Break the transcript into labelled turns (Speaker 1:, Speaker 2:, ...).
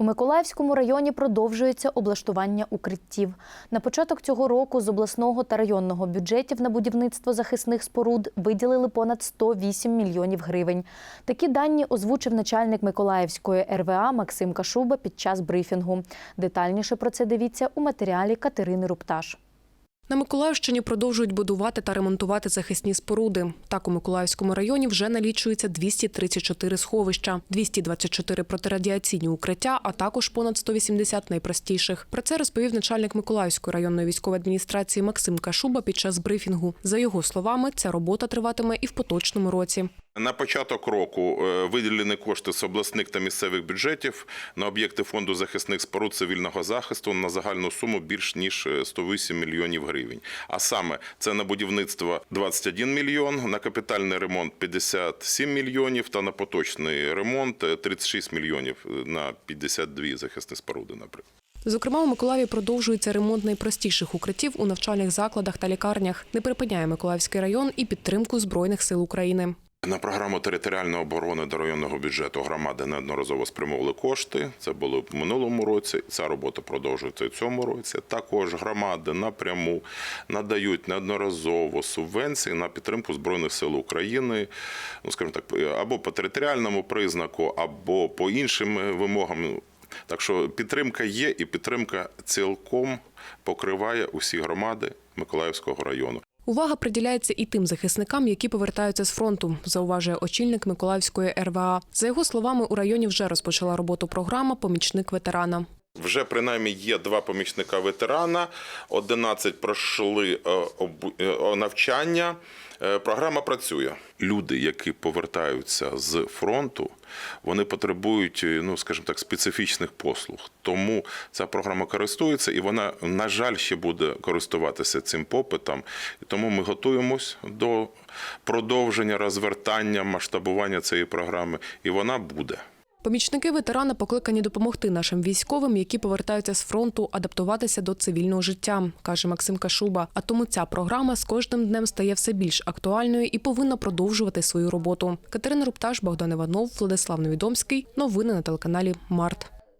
Speaker 1: У Миколаївському районі продовжується облаштування укриттів. На початок цього року з обласного та районного бюджетів на будівництво захисних споруд виділили понад 108 мільйонів гривень. Такі дані озвучив начальник Миколаївської РВА Максим Кашуба під час брифінгу. Детальніше про це дивіться у матеріалі Катерини Рупташ.
Speaker 2: На Миколаївщині продовжують будувати та ремонтувати захисні споруди. Так, у Миколаївському районі вже налічується 234 сховища, 224 протирадіаційні укриття, а також понад 180 найпростіших. Про це розповів начальник Миколаївської районної військової адміністрації Максим Кашуба під час брифінгу. За його словами, ця робота триватиме і в поточному році.
Speaker 3: На початок року е, виділені кошти з обласних та місцевих бюджетів на об'єкти фонду захисних споруд цивільного захисту на загальну суму більш ніж 108 мільйонів гривень. А саме це на будівництво 21 мільйон, на капітальний ремонт 57 мільйонів та на поточний ремонт е, 36 мільйонів е, на 52 захисні споруди, наприклад.
Speaker 2: Зокрема, у Миколаєві продовжується ремонт найпростіших укриттів у навчальних закладах та лікарнях. Не припиняє Миколаївський район і підтримку збройних сил України.
Speaker 3: На програму територіальної оборони до районного бюджету громади неодноразово спрямовували кошти. Це було в минулому році. Ця робота продовжується і цьому році. Також громади напряму надають неодноразово субвенції на підтримку збройних сил України, ну скажімо так, або по територіальному признаку, або по іншим вимогам. Так що підтримка є, і підтримка цілком покриває усі громади Миколаївського району.
Speaker 2: Увага приділяється і тим захисникам, які повертаються з фронту, зауважує очільник Миколаївської РВА. За його словами, у районі вже розпочала роботу програма Помічник ветерана.
Speaker 3: Вже принаймні є два помічника ветерана, 11 пройшли е, е, навчання. Е, Програма працює. Люди, які повертаються з фронту, вони потребують, ну скажімо так, специфічних послуг. Тому ця програма користується, і вона, на жаль, ще буде користуватися цим попитом. І тому ми готуємось до продовження розвертання, масштабування цієї програми, і вона буде.
Speaker 2: Помічники ветерана покликані допомогти нашим військовим, які повертаються з фронту, адаптуватися до цивільного життя, каже Максим Кашуба. А тому ця програма з кожним днем стає все більш актуальною і повинна продовжувати свою роботу. Катерина Рупташ, Богдан Іванов, Владислав Невідомський. Новини на телеканалі Март.